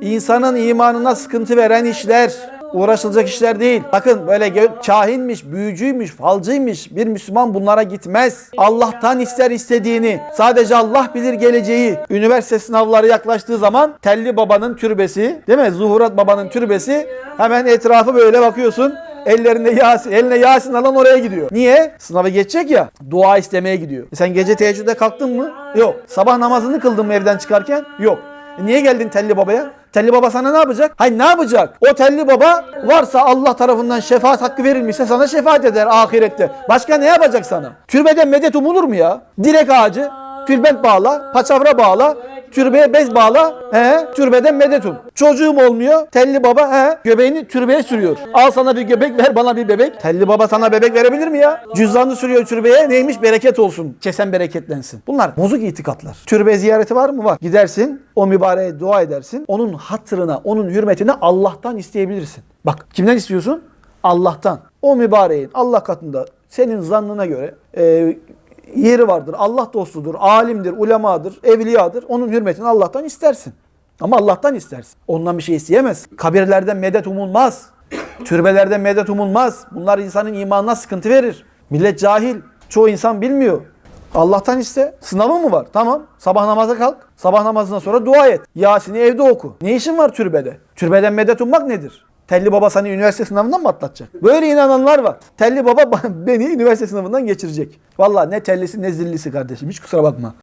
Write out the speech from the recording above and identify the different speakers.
Speaker 1: İnsanın imanına sıkıntı veren işler uğraşılacak işler değil. Bakın böyle kahinmiş, büyücüymüş, falcıymış bir Müslüman bunlara gitmez. Allah'tan ister istediğini. Sadece Allah bilir geleceği. Üniversite sınavları yaklaştığı zaman Telli Baba'nın türbesi, değil mi? Zuhurat Baba'nın türbesi hemen etrafı böyle bakıyorsun. Ellerinde Yasin, eline Yasin alan oraya gidiyor. Niye? Sınavı geçecek ya. Dua istemeye gidiyor. E sen gece teheccüde kalktın mı? Yok. Sabah namazını kıldın mı evden çıkarken? Yok. Niye geldin Telli Baba'ya? Telli Baba sana ne yapacak? Hayır ne yapacak? O Telli Baba varsa Allah tarafından şefaat hakkı verilmişse sana şefaat eder ahirette. Başka ne yapacak sana? Türbeden medet umulur mu ya? Direk ağacı, tülbent bağla, paçavra bağla, türbeye bez bağla, he, türbeden medet um. Çocuğum olmuyor, telli baba he, göbeğini türbeye sürüyor. Al sana bir göbek ver bana bir bebek. Telli baba sana bebek verebilir mi ya? Cüzdanını sürüyor türbeye neymiş bereket olsun. Kesen bereketlensin. Bunlar bozuk itikatlar. Türbe ziyareti var mı? Var. Gidersin o mübareğe dua edersin. Onun hatırına, onun hürmetine Allah'tan isteyebilirsin. Bak kimden istiyorsun? Allah'tan. O mübareğin Allah katında senin zannına göre e, yeri vardır. Allah dostudur, alimdir, ulemadır, evliyadır. Onun hürmetini Allah'tan istersin. Ama Allah'tan istersin. Ondan bir şey isteyemez. Kabirlerden medet umulmaz. Türbelerden medet umulmaz. Bunlar insanın imanına sıkıntı verir. Millet cahil. Çoğu insan bilmiyor. Allah'tan iste. Sınavı mı var? Tamam. Sabah namaza kalk. Sabah namazından sonra dua et. Yasin'i evde oku. Ne işin var türbede? Türbeden medet ummak nedir? Telli baba seni üniversite sınavından mı atlatacak? Böyle inananlar var. Telli baba beni üniversite sınavından geçirecek. Vallahi ne tellisi ne zillisi kardeşim. Hiç kusura bakma.